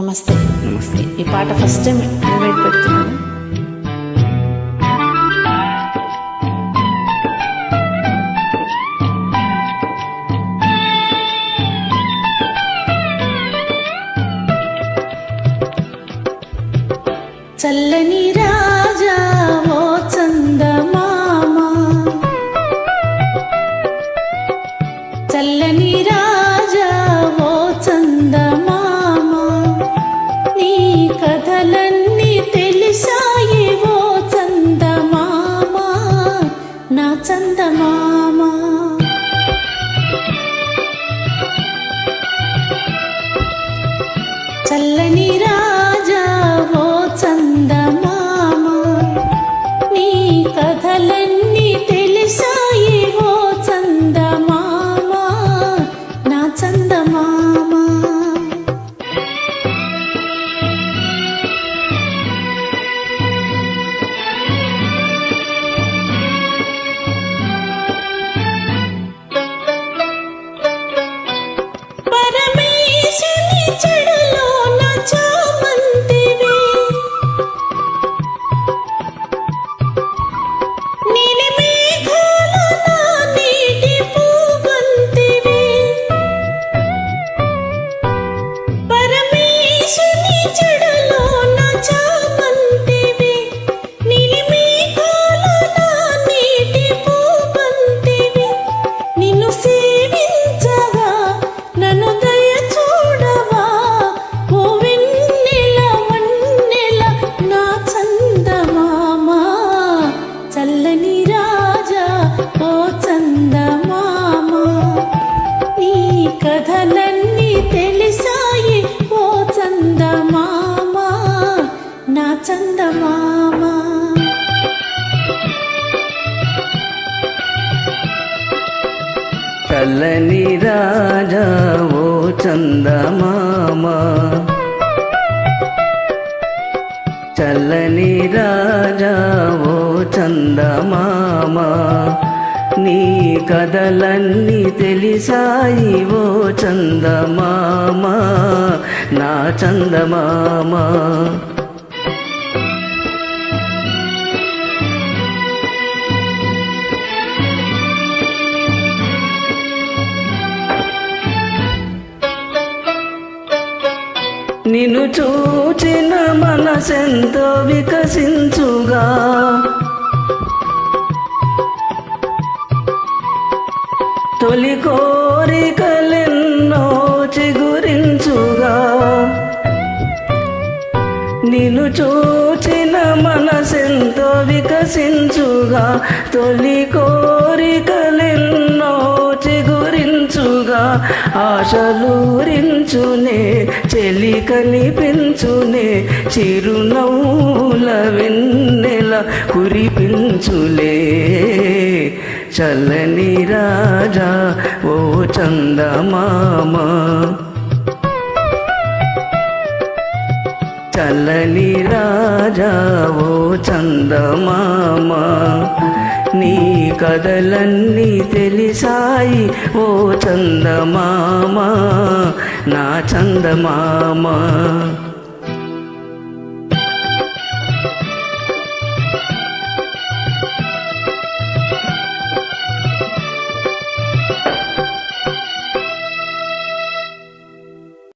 నమస్తే. నమస్తే. ఈ పాట ఫస్ట్ టైం ఇన్వైట్ పెడుతున్నాను. చల్లని నా చందమామా. చల్లని రా చందమామ. చల్లని రాజా ఓ చందమామ. చల్లని రాజా ఓ చందమామ. నీ కథలన్నీ తెలిసాయి ఓ చందమామ. నా చందమామ. నిన్ను చూచిన మనసెంతో వికసించుగా. తొలి కోరికలెన్నో చిగురించుగా. నిన్ను చూచిన మనసెంతో వికసించుగా. తొలి కో ఆశలూరించునే చెలి కనిపించునే చిరునవ్వుల వెన్నెల కురిపించులే. చల్లని రాజా ఓ చందమామ. చల్లని రాజా ఓ చందమామ. కథలన్నీ తెలిసాయి. ఓ చందమామ నా చందమామ.